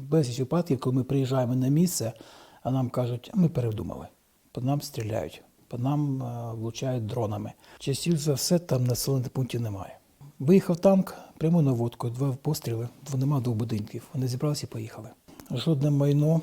безліч випадків, коли ми приїжджаємо на місце, а нам кажуть, ми передумали. По нам стріляють, по нам е, влучають дронами. Частіше за все там населених пунктів немає. Виїхав танк прямо на водку, два постріли, нема двох будинків. Вони зібралися і поїхали. Жодне майно,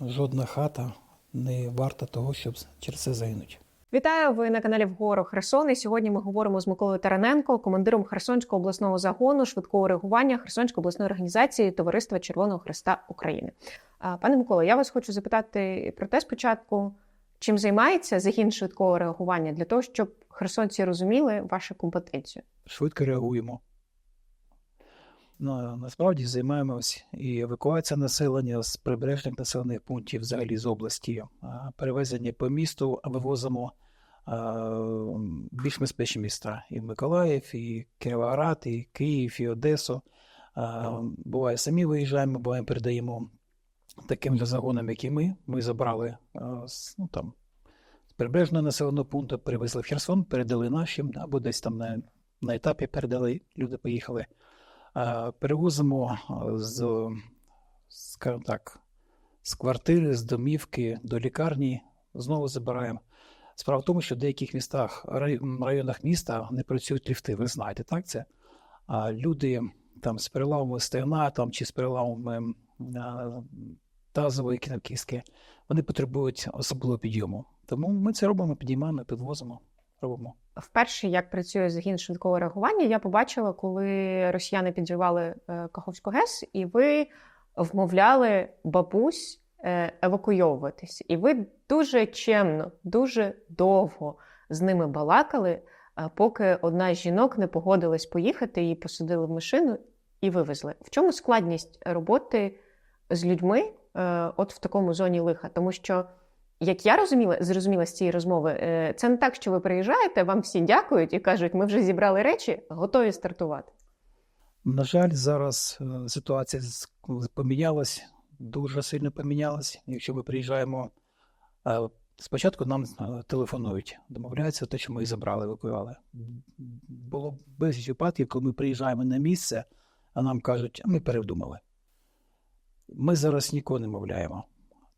жодна хата не варта того, щоб через це загинути. Вітаю! Ви на каналі Вгору Херсон. І сьогодні ми говоримо з Миколою Тараненко, командиром Херсонського обласного загону швидкого реагування Херсонської обласної організації Товариства Червоного Христа України. Пане Миколо, я вас хочу запитати про те спочатку, чим займається загін швидкого реагування для того, щоб херсонці розуміли вашу компетенцію. швидко реагуємо. Ну, насправді займаємось і евакуація населення з прибережних населених пунктів, взагалі з області, перевезення по місту, а вивозимо більш безпечні міста. І Миколаїв, і Кіровоград, і Київ, і Одесу. Буває, самі виїжджаємо, буває, передаємо таким же загонам, як і ми. Ми забрали ну, там, з прибережного населеного пункту, привезли в Херсон, передали нашим, або десь там на на етапі передали, люди поїхали. Е, Перевозимо е, з, скажімо так, з квартири, з домівки до лікарні, знову забираємо. Справа в тому, що в деяких містах, районах міста не працюють ліфти, ви знаєте, так це? А люди там з переламами стегна там, чи з переламами тазової кінокістки, вони потребують особливого підйому. Тому ми це робимо, підіймаємо, підвозимо, робимо. Вперше, як працює загін швидкого реагування, я побачила, коли росіяни підривали е, Каховську ГЕС, і ви вмовляли бабусь е, евакуйовуватись. І ви дуже чемно, дуже довго з ними балакали, е, поки одна з жінок не погодилась поїхати, її посадили в машину і вивезли. В чому складність роботи з людьми от в такому зоні лиха? Тому що. Як я розуміла, зрозуміла з цієї розмови, е, це не так, що ви приїжджаєте, вам всі дякують і кажуть, ми вже зібрали речі, готові стартувати. На жаль, зараз е, ситуація помінялась, дуже сильно помінялась. Якщо ми приїжджаємо, е, спочатку нам телефонують, домовляються те, що ми їх забрали, евакуювали. Було безліч випадків, коли ми приїжджаємо на місце, а нам кажуть, а ми передумали. Ми зараз нікого не мовляємо,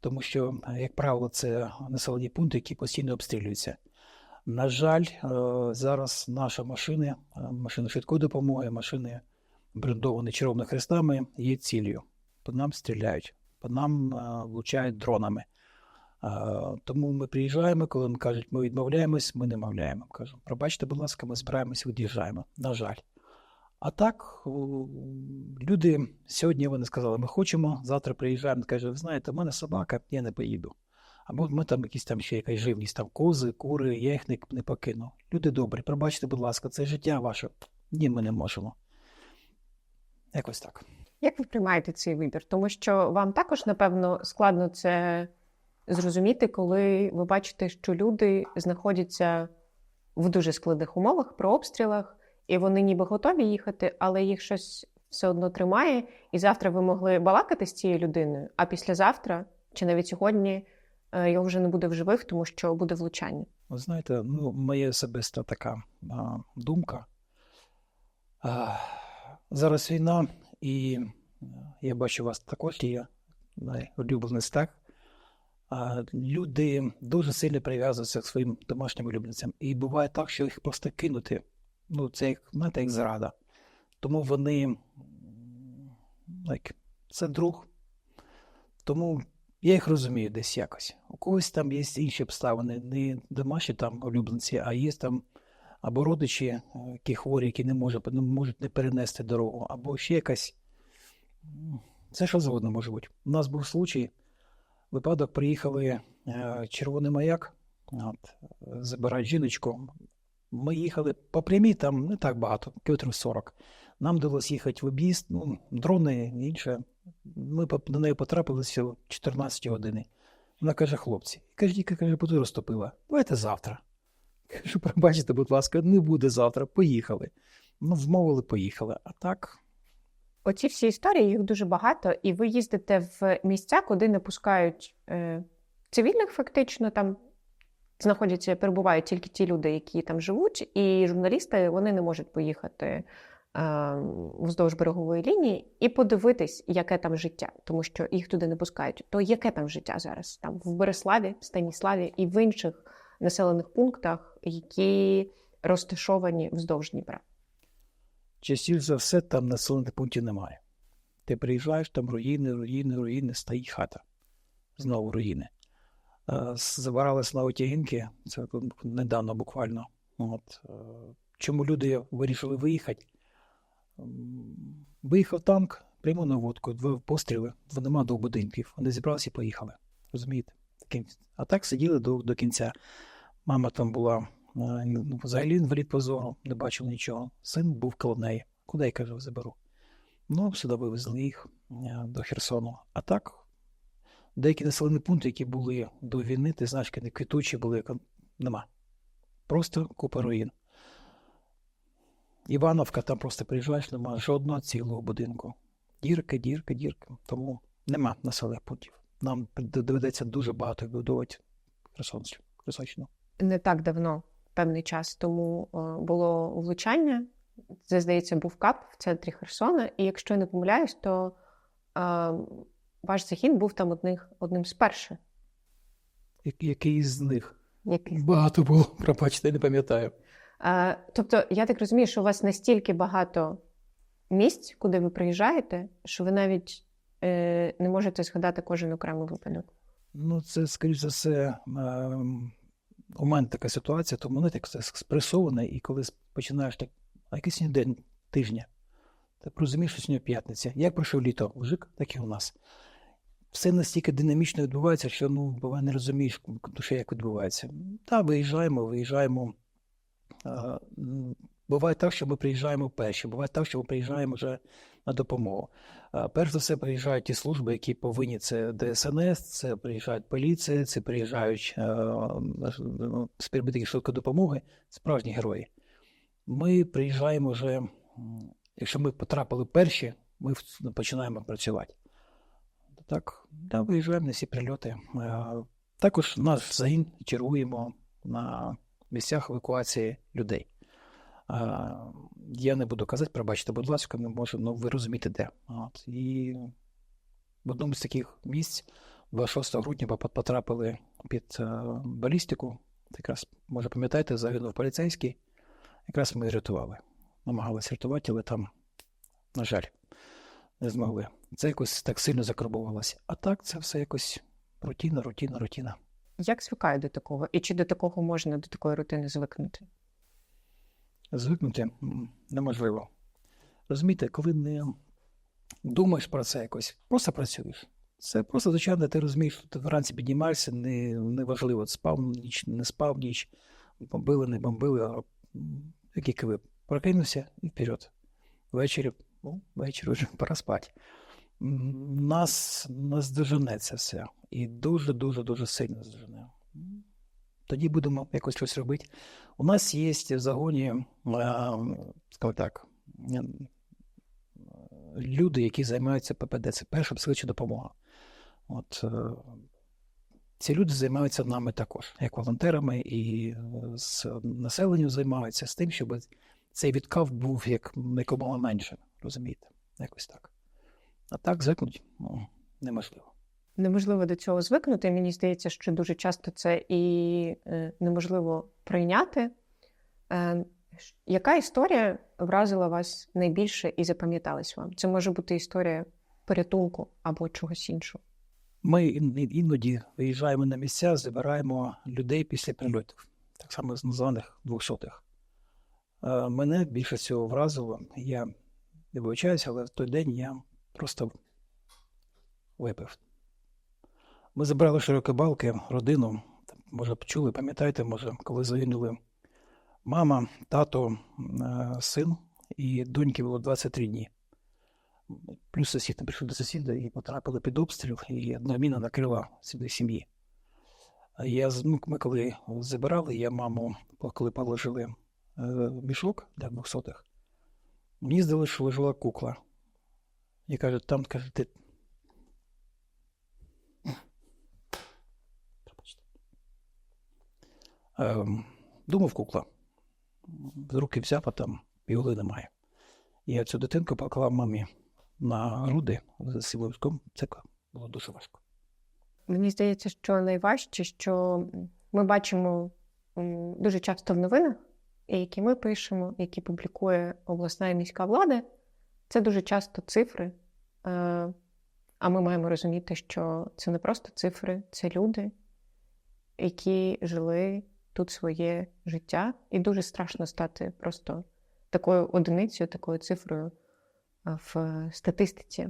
тому що, як правило, це населені пункти, які постійно обстрілюються. На жаль, е, зараз наші машини, е, машини швидкої допомоги, машини брендовані червоними хрестами, є ціллю. По нам стріляють, по нам е, влучають дронами. Тому ми приїжджаємо, коли нам кажуть, ми відмовляємось, ми не мовляємо. Кажу, пробачте, будь ласка, ми збираємось, від'їжджаємо. На жаль. А так, люди сьогодні вони сказали, ми хочемо, завтра приїжджаємо, каже, ви знаєте, в мене собака, я не поїду. Або ми там якісь там ще якась живність, там кози, кури, я їх не, не покину. Люди добрі, пробачте, будь ласка, це життя ваше. Ні, ми не можемо. Якось так. Як ви приймаєте цей вибір? Тому що вам також, напевно, складно це зрозуміти, коли ви бачите, що люди знаходяться в дуже складних умовах при обстрілах, і вони ніби готові їхати, але їх щось все одно тримає. І завтра ви могли балакати з цією людиною, а післязавтра чи навіть сьогодні е, його вже не буде в живих, тому що буде влучання. Ви знаєте, ну, моя особиста така а, думка. А, зараз війна, і я бачу, вас також є улюбленець, так? А, люди дуже сильно прив'язуються к своїм домашнім улюбленцям. І буває так, що їх просто кинути. Ну, це як, знаєте, як зрада. Тому вони, like, це друг. Тому я їх розумію десь якось. У когось там є інші обставини, не домашні там улюбленці, а є там або родичі, е, які хворі, які не можуть, не можуть не перенести дорогу, або ще якась. Це що завгодно може бути. У нас був случай, випадок, приїхали е, червоний маяк, от, забирати жіночку. Ми їхали по прямій, там не так багато, кілометрів 40. Нам вдалося їхати в об'їзд, ну, дрони і інше. Ми до неї потрапили всі о 14 години. Вона каже, хлопці, каже, тільки каже, поту розтопила. Давайте завтра. Кажу, пробачте, будь ласка, не буде завтра, поїхали. Ну, вмовили, поїхали. А так, Оці всі історії, їх дуже багато, і ви їздите в місця, куди не пускають е, цивільних, фактично там знаходяться, перебувають тільки ті люди, які там живуть, і журналісти вони не можуть поїхати е, вздовж берегової лінії і подивитись, яке там життя, тому що їх туди не пускають. То яке там життя зараз? Там в Береславі, Станіславі і в інших населених пунктах, які розташовані вздовж Дніпра. Частіше за все, там населених пунктів немає. Ти приїжджаєш, там руїни, руїни, руїни, стоїть хата. Знову руїни. Забирались на отягінки, це недавно буквально. От. е, Чому люди вирішили виїхати? Виїхав танк, прямо на водку, два постріли, нема двох будинків. Вони зібралися і поїхали. Розумієте? Таким. А так сиділи до, до кінця. Мама там була е, ну, взагалі інвалід по зору, не бачив нічого. Син був коло неї. Куди я кажу, заберу? Ну, сюди вивезли їх е, до Херсону. А так, деякі населені пункти, які були до війни, ти знаєш, не квітучі були, нема. Просто купа руїн. Івановка, там просто приїжджаєш, нема жодного цілого будинку. Дірка, дірка, дірка. Тому нема населених пунктів. Нам доведеться дуже багато відбудовувати Херсонщину. Не так давно, певний час тому е, було влучання. Це, здається, був кап в центрі Херсона. І якщо я не помиляюсь, то е, ваш загін був там одних, одним з перших. Який з них? Який... Багато було, пробачте, не пам'ятаю. Е, тобто, я так розумію, що у вас настільки багато місць, куди ви приїжджаєте, що ви навіть е, не можете згадати кожен окремий випадок. Ну, це, скоріш за все, ем, у мене така ситуація, тому не так все спресоване, і коли починаєш так, а який сьогодні день тижня, ти розумієш, що сьогодні п'ятниця. Як пройшов літо, вжик, так і у нас. Все настільки динамічно відбувається, що ну, буває, не розумієш, душе, як відбувається. Так, виїжджаємо, виїжджаємо. А, Буває так, що ми приїжджаємо перші, буває так, що ми приїжджаємо вже на допомогу. А, Перш за все, приїжджають ті служби, які повинні це ДСНС, це приїжджають поліція, це приїжджають е, ну, співробітники швидкої допомоги, справжні герої. Ми приїжджаємо вже, якщо ми потрапили перші, ми починаємо працювати. Так, да, виїжджаємо на всі прильоти. Е, Також наш загін чергуємо на місцях евакуації людей. Я не буду казати, пробачте, будь ласка, ми можемо, ну ви розумієте, де. От. І в одному з таких місць 26 грудня потрапили під е, балістику. Якраз, може, пам'ятаєте, загинув поліцейський. Якраз ми рятували. Намагалися рятувати, але там, на жаль, не змогли. Це якось так сильно закарбувалося. А так, це все якось рутина, рутина, рутина. Як звикаю до такого? І чи до такого можна до такої рутини звикнути? Звикнути неможливо. Розумієте, коли не думаєш про це якось, просто працюєш. Це просто, звичайно, ти розумієш, що ти вранці піднімаєшся, не, неважливо, спав ніч, не спав ніч, бомбили, не бомбили, а м, які киви. Прокинувся і вперед. Ввечері, ну, ввечері вже пора спати. Нас, нас дожене це все. І дуже-дуже дуже сильно здожене. Тоді будемо якось щось робити. У нас є в загоні, е, скажімо так, е, люди, які займаються ППД, це перша психологічна допомога. От, е, ці люди займаються нами також, як волонтерами, і з населенням займаються з тим, щоб цей відкав був як якомога менше, розумієте? Якось так. А так звикнуть ну, неможливо. Неможливо до цього звикнути. Мені здається, що дуже часто це і е, неможливо прийняти. Е, яка історія вразила вас найбільше і запам'яталась вам? Це може бути історія порятунку або чогось іншого. Ми іноді виїжджаємо на місця, забираємо людей після прильотів, так само з названих двохсотих. Е, Мене більше всього вразило. Я не вибачаюся, але в той день я просто випив. Ми забрали широкобалки, родину. Може, б чули, пам'ятаєте, може, коли загинули мама, тато, е, син, і доньки було 23 дні. Плюс сусід не прийшов до сусіда і потрапили під обстріл, і одна міна накрила сюди сім'ї. Я, ну, ми коли забирали, я маму, коли положили е, мішок для двохсотих, мені здалося, що лежала кукла. І каже, там, каже, ти. Думав кукла. З руки взяв, а там півли немає. Я цю дитинку поклав мамі на груди з силовиком. Це було дуже важко. Мені здається, що найважче, що ми бачимо дуже часто в новинах, які ми пишемо, які публікує обласна і міська влада, це дуже часто цифри. Е, А ми маємо розуміти, що це не просто цифри, це люди, які жили тут своє життя, і дуже страшно стати просто такою одиницею, такою цифрою е, в статистиці.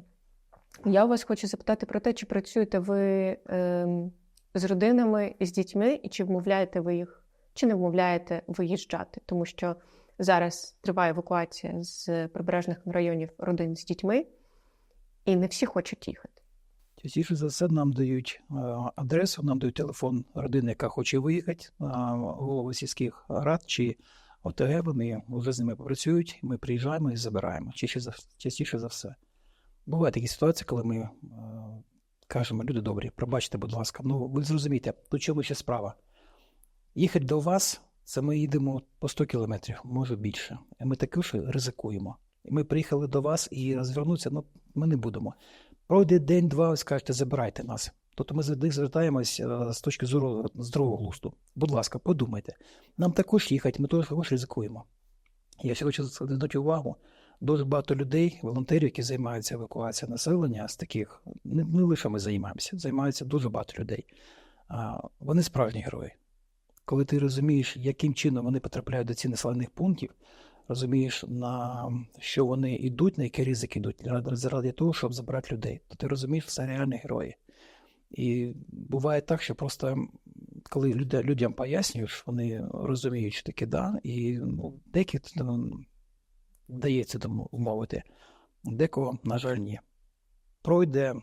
Я у вас хочу запитати про те, чи працюєте ви ем, з родинами, з дітьми, і чи вмовляєте ви їх, чи не вмовляєте виїжджати, тому що зараз триває евакуація з прибережних районів родин з дітьми, і не всі хочуть їхати. Частіше за все нам дають е, адресу, нам дають телефон родини, яка хоче виїхати, е, голови сільських рад чи ОТГ, вони вже з ними працюють, ми приїжджаємо і забираємо. За, частіше за все. Бувають такі ситуації, коли ми е, кажемо, люди добрі, пробачте, будь ласка, ну ви зрозумієте, тут чому ще справа. Їхати до вас, це ми їдемо по 100 кілометрів, може більше. І ми також ризикуємо. І ми приїхали до вас і розвернутися, ну, ми не будемо. Пройде день-два, ви скажете, забирайте нас. Тобто ми завжди звертаємось е, з точки зору здорового глузду. Будь ласка, подумайте. Нам також їхати, ми також ризикуємо. Я ще хочу звернути увагу. Дуже багато людей, волонтерів, які займаються евакуацією населення, з таких не, не лише ми займаємося, займаються дуже багато людей. Вони справжні герої. Коли ти розумієш, яким чином вони потрапляють до цих населених пунктів, розумієш, на що вони йдуть, на які ризики йдуть заради того, щоб забрати людей, то ти розумієш, що це реальні герої. І буває так, що просто коли люди, людям пояснюєш, вони розуміють, що таке да, і ну, деякі вдається тому умовити, декого, на жаль, ні. Пройде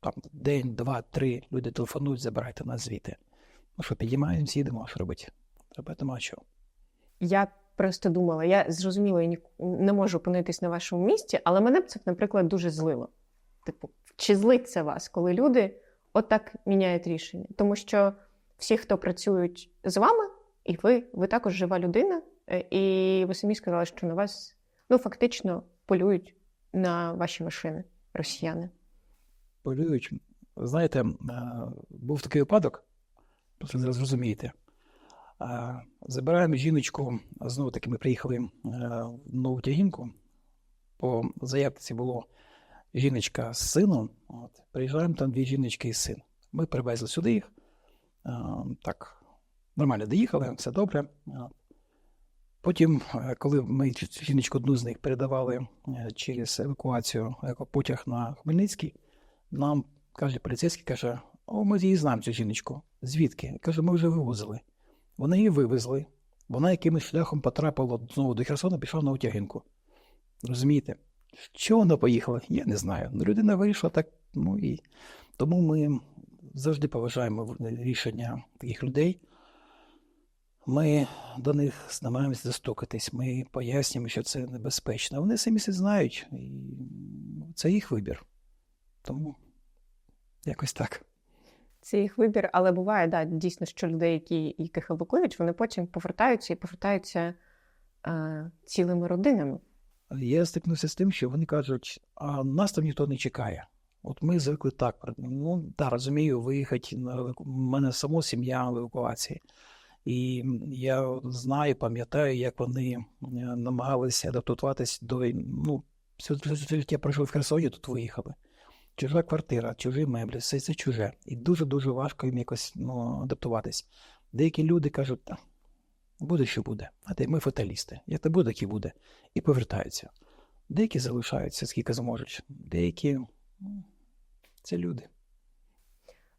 там, день, два, три, люди телефонують, забирайте нас звідти. Ну що, підіймаємося, їдемо, що робити? Робити нема чого. Я просто думала, я зрозуміла, я ні- не можу опинитись на вашому місці, але мене б це, наприклад, дуже злило. Типу, чи злить це вас, коли люди отак міняють рішення? Тому що всі, хто працюють з вами, і ви, ви також жива людина, е, і ви самі сказали, що на вас ну, фактично полюють на ваші машини росіяни. полюють. Знаєте, е, був такий випадок, просто зараз зрозумієте. Е, Забираємо жіночку, знову таки ми приїхали е, в Нову Тягінку. По заявці було жіночка з сином. От. Приїжджаємо там дві жіночки і син. Ми привезли сюди їх. Е, Так, нормально доїхали, все добре. Потім, е, коли ми жіночку одну з них передавали через евакуацію потяг на Хмельницький, нам каже поліцейський, каже: О, ми її знаємо, цю жіночку. Звідки? Я кажу, ми вже вивозили. Вони її вивезли. Вона якимось шляхом потрапила знову до Херсона, пішла на утягинку. Розумієте? Чого вона поїхала? Я не знаю. Ну, людина вирішила так. Ну і тому ми завжди поважаємо рішення таких людей. Ми до них намагаємося достукатись, ми пояснюємо, що це небезпечно. Вони самі це знають, і це їх вибір. Тому якось так. Це їх вибір, але буває, да, дійсно, що людей, які, яких евакуюють, вони потім повертаються і повертаються е, цілими родинами. Я стикнувся з тим, що вони кажуть, а нас там ніхто не чекає. От ми звикли так. Ну, так, розумію, виїхати. на мене само сім'я в евакуації. І я знаю, пам'ятаю, як вони е, намагалися адаптуватись до. Ну, все життя в Херсоні, тут виїхали. Чужа квартира, чужі меблі, все це чуже. І дуже-дуже важко їм якось ну, адаптуватись. Деякі люди кажуть, та, буде, що буде. А ми фаталісти. Як то буде, так і буде. І повертаються. Деякі залишаються, скільки зможуть. Деякі ну, це люди.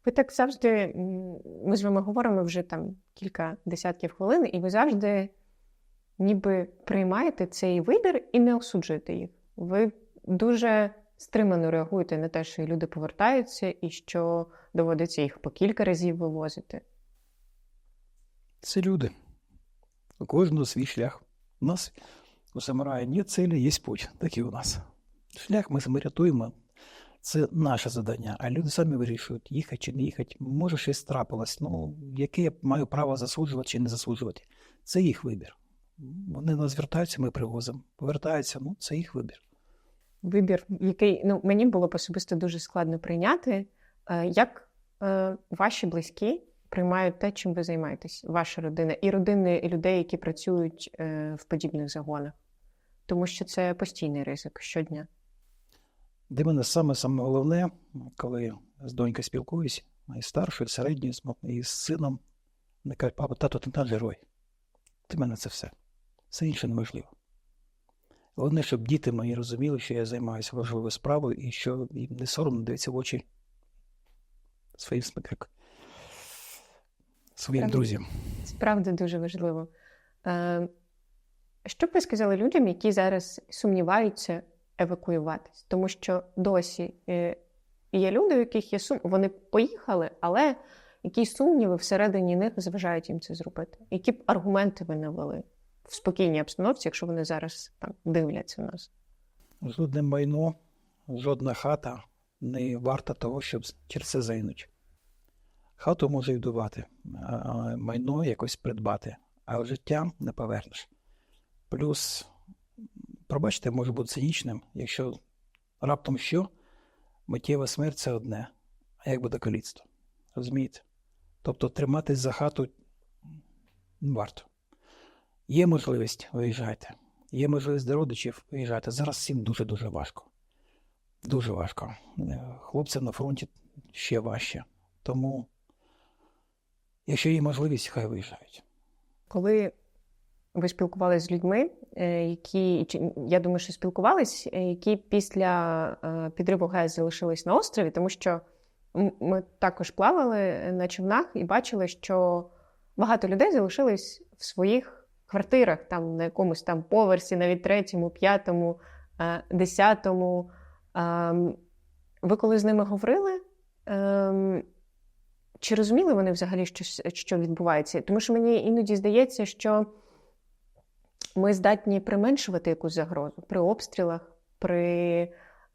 Ви так завжди, ми з вами говоримо вже там кілька десятків хвилин, і ви завжди ніби приймаєте цей вибір і не осуджуєте їх. Ви дуже стримано реагуєте на те, що люди повертаються, і що доводиться їх по кілька разів вивозити. Це люди. У кожного свій шлях. У нас у самурая є цілі, є путь. Так і у нас. Шлях ми, ми рятуємо. Це наше завдання, а люди самі вирішують, їхати чи не їхати. Може, щось трапилось. Ну, яке я маю право засуджувати чи не засуджувати. Це їх вибір. Вони нас звертаються, ми привозимо. Повертаються, ну це їх вибір. Вибір, який ну, мені було особисто дуже складно прийняти. Е, Як е, ваші близькі приймають те, чим ви займаєтесь, ваша родина, і родини людей, які працюють е, в подібних загонах? Тому що це постійний ризик щодня. Для мене саме саме головне, коли з донькою спілкуюсь, і старшою, середньою, і з сином, вони кажуть, папа, тато, ти наш герой. Для мене це все. Все інше неможливо. Головне, щоб діти мої розуміли, що я займаюся важливою справою і що їм не соромно дивитися в очі своїм смикрик. Своїм Правда. друзям. Це правда дуже важливо. Е, Що б ви сказали людям, які зараз сумніваються евакуюватись? Тому що досі е, є люди, у яких є сум... вони поїхали, але якісь сумніви всередині них заважають їм це зробити. Які б аргументи ви навели в спокійній обстановці, якщо вони зараз там дивляться нас? Жодне майно, жодна хата не варта того, щоб через це загинути. Хату може віддувати, а майно якось придбати, а життя не повернеш. Плюс, пробачте, може бути цинічним, якщо раптом що, миттєва смерть це одне, а як буде каліцтво. Розумієте? Тобто триматись за хату не варто. Є можливість, виїжджайте. Є можливість до родичів виїжджати. Зараз всім дуже-дуже важко. Дуже важко. Е, Хлопцям на фронті ще важче. Тому, якщо є можливість, хай виїжджають. Коли ви спілкувалися з людьми, е, які я думаю, що спілкувались, е, які після підриву ГЕС залишились на острові, тому що ми також плавали на човнах і бачили, що багато людей залишились в своїх квартирах, там на якомусь там поверсі, навіть третьому, п'ятому, е, десятому. Ем, Ви коли з ними говорили? ем, Чи розуміли вони взагалі, що, що відбувається? Тому що мені іноді здається, що ми здатні применшувати якусь загрозу при обстрілах, при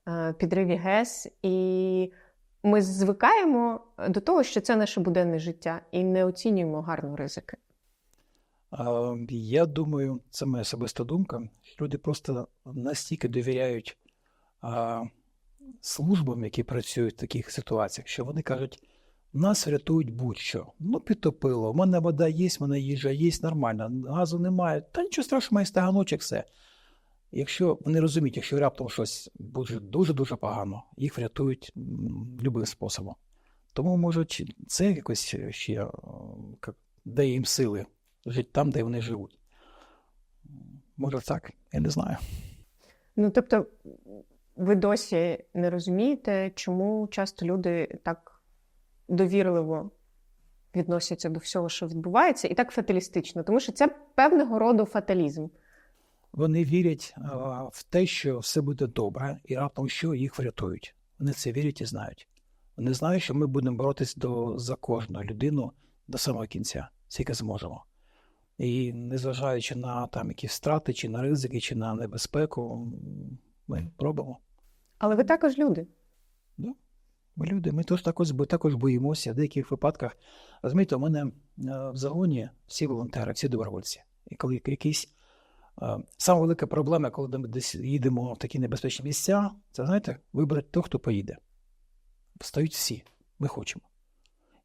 е, підриві ГЕС, і ми звикаємо до того, що це наше буденне життя, і не оцінюємо гарно ризики. Я думаю, це моя особиста думка. Люди просто настільки довіряють службам, які працюють в таких ситуаціях, що вони кажуть, нас врятують будь-що. Ну, підтопило, у мене вода є, в мене їжа є, нормально, газу немає. Та нічого страшного, має стаганочок, все. Якщо вони розуміють, якщо раптом щось буде дуже-дуже погано, їх врятують любим способом. Тому, може, це якось ще е, дає їм сили жити там, де вони живуть. Може так, я не знаю. Ну тобто, ви досі не розумієте, чому часто люди так довірливо відносяться до всього, що відбувається, і так фаталістично, тому що це певного роду фаталізм. Вони вірять а, в те, що все буде добре, і раптом що їх врятують. Вони це вірять і знають. Вони знають, що ми будемо боротись до, за кожну людину до самого кінця, скільки зможемо. І незважаючи на там якісь втрати, чи на ризики, чи на небезпеку, ми робимо. Але ви також люди. Ми люди, ми теж також, також боїмося в деяких випадках. Розумієте, у мене е, в загоні всі волонтери, всі добровольці. І коли якийсь е, саме велика проблема, коли ми десь їдемо в такі небезпечні місця, це знаєте, вибрати того, хто поїде. Встають всі, ми хочемо.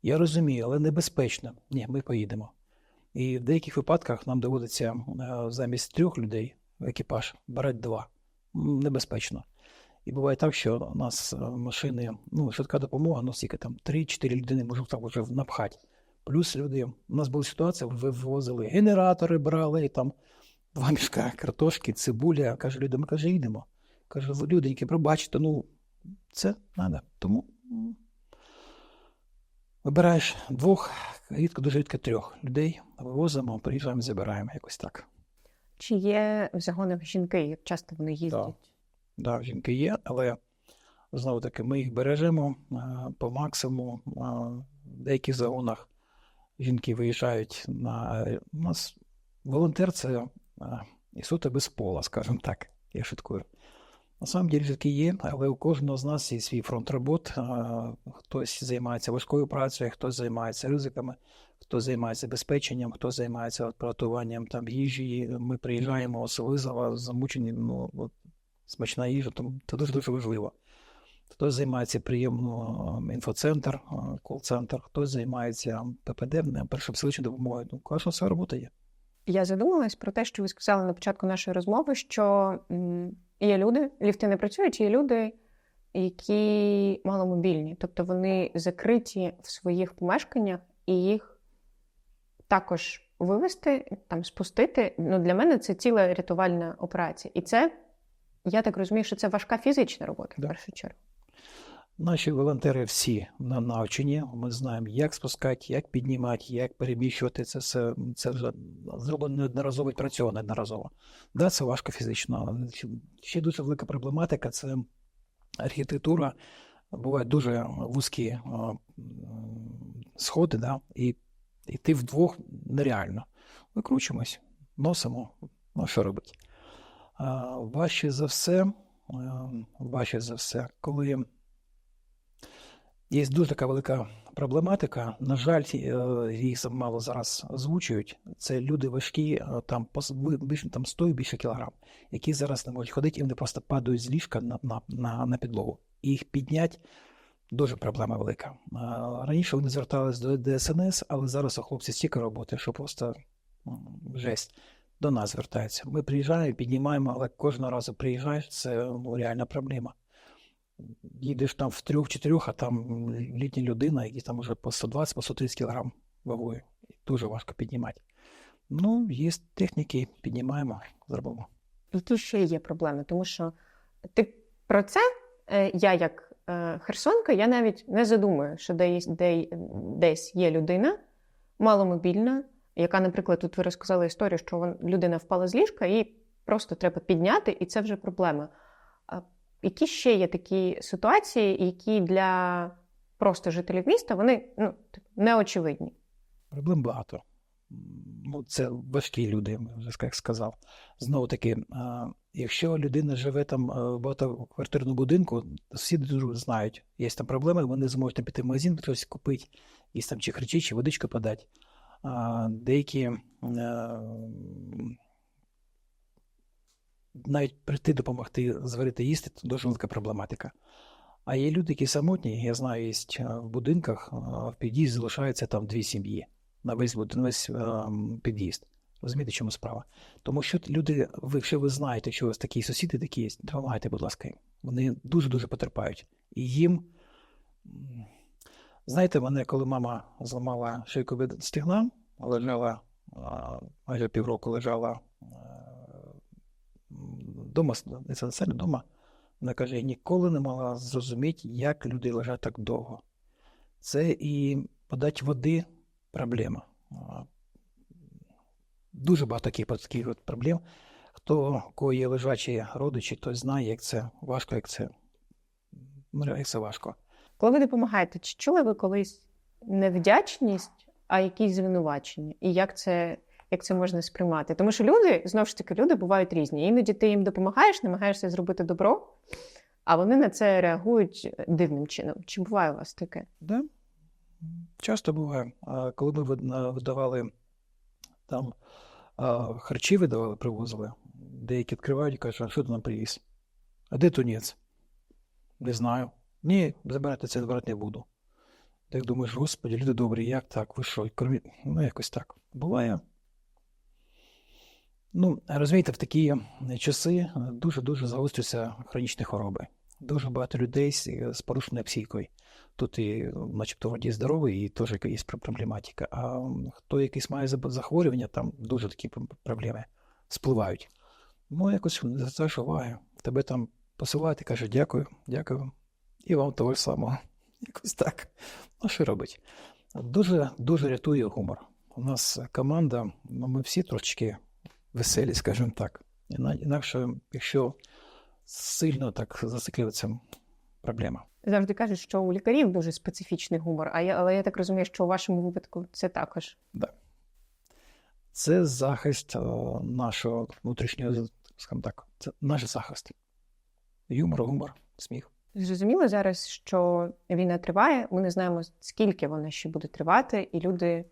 Я розумію, але небезпечно. Ні, ми поїдемо. І в деяких випадках нам доводиться е, замість трьох людей в екіпаж брати два. Небезпечно. І буває так, що у нас е, машини, ну, швидка допомога, ну, скільки там 3-4 людини можуть так вже напхати. Плюс люди, у нас була ситуація, вивозили генератори, брали, і там два мішка картошки, цибуля. Каже, люди, ми каже, їдемо. Каже, «Ви, люденьки, пробачте, ну, це треба. Тому вибираєш двох, рідко, дуже рідко трьох людей, вивозимо, приїжджаємо, забираємо, якось так. Чи є в загонах жінки, як часто вони їздять? Да, жінки є, але знову таки ми їх бережемо по максимуму. В деяких загонах жінки виїжджають на у нас волонтер це і суто без пола, скажімо так, я шуткую. На самом деле таки є, але у кожного з нас є свій фронт робот. Хтось займається важкою працею, хтось займається ризиками, хтось займається безпеченням, хтось займається приготуванням там їжі. Ми приїжджаємо з визова, замучені, ну от, смачна їжа, тому це дуже дуже важливо. Хтось займається приємно інфоцентр, кол-центр, хтось займається ППД, першою психологічною допомогою. Ну, кожна своя робота є. Я задумалась про те, що ви сказали на початку нашої розмови, що є люди, ліфти не працюють, є люди, які маломобільні, тобто вони закриті в своїх помешканнях, і їх також вивести, там спустити. Ну, для мене це ціла рятувальна операція. І це, я так розумію, що це важка фізична робота Да. в першу чергу. Наші волонтери всі на навчені. Ми знаємо, як спускати, як піднімати, як переміщувати це все. Це вже зроблено неодноразово і працьовано неодноразово. Да, це важко фізично. Ще дуже велика проблематика це архітектура. Бувають дуже вузькі сходи, да, і йти вдвох нереально. Викручуємось, носимо, ну що робити. А, важче за все, важче за все, коли Є дуже така велика проблематика. На жаль, е, її мало зараз озвучують. Це люди важкі, е, там більше там 100 і більше кілограм, які зараз не можуть ходити, і вони просто падають з ліжка на, на, на, на підлогу. Їх підняти дуже проблема велика. Е, Раніше вони звертались до ДСНС, але зараз у хлопців стільки роботи, що просто жесть. До нас звертаються. Ми приїжджаємо, піднімаємо, але кожного разу приїжджаєш, це ну, реальна проблема їдеш там в трьох-чотирьох, а там літня людина, які там уже по 120, по 130 кілограм вагою. Дуже важко піднімати. Ну, є техніки, піднімаємо, зробимо. Тут ще є проблеми, тому що ти про це, е, я як е, херсонка, я навіть не задумую, що десь, де, десь є людина маломобільна, яка, наприклад, тут ви розказали історію, що людина впала з ліжка, і просто треба підняти, і це вже проблема. Які ще є такі ситуації, які для просто жителів міста вони ну, типу, неочевидні? Проблем багато. Ну, це важкі люди, я вже як сказав. Знову таки, якщо людина живе там е, в багатоквартирному будинку, всі дуже знають, є там проблеми, вони зможуть піти в магазин, щось купити, є там чи харчі, чи водичку подати. Деякі е, навіть прийти допомогти зварити їсти, це дуже велика проблематика. А є люди, які самотні, я знаю, є е, в будинках, е, в під'їзді залишаються там дві сім'ї на весь, на весь е, під'їзд. Розумієте, чому справа? Тому що люди, ви, якщо ви знаєте, що у вас такі сусіди такі є, допомагайте, будь ласка, їм. Вони дуже-дуже потерпають. І їм. Знаєте, мене, коли мама зламала шийку від стегна, лежала майже півроку лежала вдома, не це вдома, вона каже, ніколи не могла зрозуміти, як люди лежать так довго. Це і подати води проблема. Дуже багато таких, таких от проблем. Хто кого є лежачі родичі, той знає, як це важко, як це, ну, як це важко. Коли ви допомагаєте, чи чули ви колись невдячність, а якісь звинувачення? І як це, як це можна сприймати? Тому що люди, знову ж таки, люди бувають різні. Іноді ти їм допомагаєш, намагаєшся зробити добро, а вони на це реагують дивним чином. Чи буває у вас таке? Да? Часто буває. Коли ми видавали там харчі видавали, привозили, деякі відкривають і кажуть, а що ти нам привіз? А де тунець? Не знаю. Ні, забирати це забирати не буду. Так думаєш, господи, люди добрі, як так? Ви що? Кормі... Ну, якось так. Буває. Ну, розумієте, в такі часи дуже-дуже загострюються хронічні хвороби. Дуже багато людей з, з порушеною психікою. Тут і, начебто, вроді здоровий, і теж є проблематика. А хто якийсь має захворювання, там дуже такі проблеми спливають. Ну, якось не звертаєш уваги. Тебе там посилають і кажуть, дякую, дякую. І вам того ж самого. Якось так. Ну, що робить? Дуже, дуже рятує гумор. У нас команда, ну, ми всі трошечки веселі, скажімо так. Інакше, якщо сильно так зациклюватися, проблема. Завжди кажуть, що у лікарів дуже специфічний гумор, а я, але я так розумію, що у вашому випадку це також. Це захист нашого внутрішнього, скажімо так, це наш захист. Юмор, гумор, сміх. Зрозуміло зараз, що війна триває. Ми не знаємо, скільки вона ще буде тривати, і люди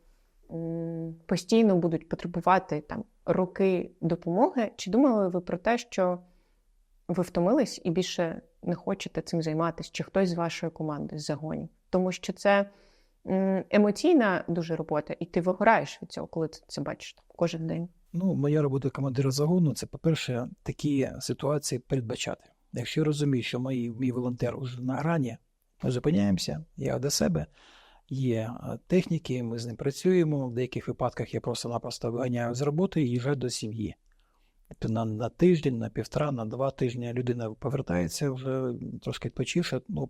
постійно будуть потребувати там роки допомоги. Чи думали ви про те, що ви втомились і більше не хочете цим займатися, чи хтось з вашої команди з загонів? Тому що це емоційна дуже робота, і ти вигораєш від цього, коли ти це бачиш там, кожен день. Ну, моя робота командира загону це, по-перше, такі ситуації передбачати. Якщо я розумію, що мій, мій волонтер уже на грані, ми зупиняємося, я до себе. Є техніки, ми з ним працюємо. В деяких випадках я просто-напросто виганяю з роботи і їжджаю до сім'ї. Тобто на, на тиждень, на півтора, на два тижні людина повертається вже трошки відпочивши. Ну,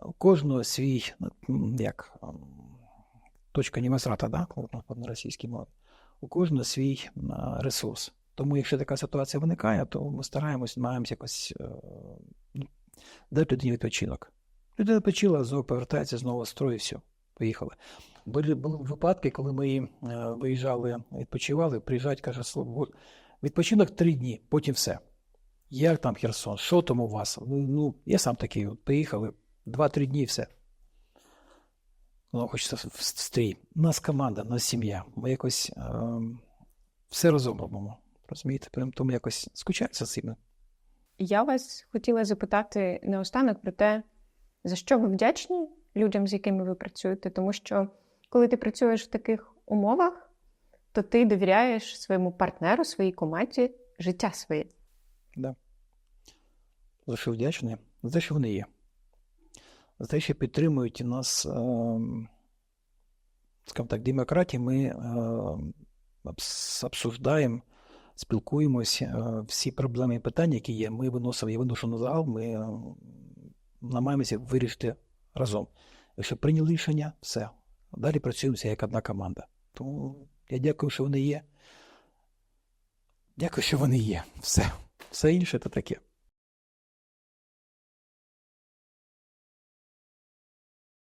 у кожного свій, ну, як точка невозврата, да? на російській мові у кожного свій ресурс. Тому, якщо така ситуація виникає, то ми стараємось, намагаємося якось е, ну, дати людині відпочинок. Людина відпочила, знову повертається, знову і все, поїхали. Були, були випадки, коли ми е, виїжджали, відпочивали, приїжджають, каже, «Слухай, відпочинок три дні, потім все. Як там Херсон? Що там у вас? Ну, ну я сам такий, поїхали, два-три дні і все. Воно хочеться в стрій. У нас команда, у нас сім'я. Ми якось е, все разом. Розумієте? Прям Тому якось скучається з цим. Я вас хотіла запитати наостанок про те, за що ви вдячні людям, з якими ви працюєте, тому що коли ти працюєш в таких умовах, то ти довіряєш своєму партнеру, своїй команді життя своє. Да. За що вдячний? За те, що вони є. За те, що підтримують нас, е, скажімо так, демократії, ми е, обсуждаємо, спілкуємось, е, всі проблеми і питання, які є, ми виносимо, я виношу на загал, ми намагаємося вирішити разом. Якщо прийняли рішення, все. Далі працюємося як одна команда. Тому я дякую, що вони є. Дякую, що вони є. Все. Все інше це таке.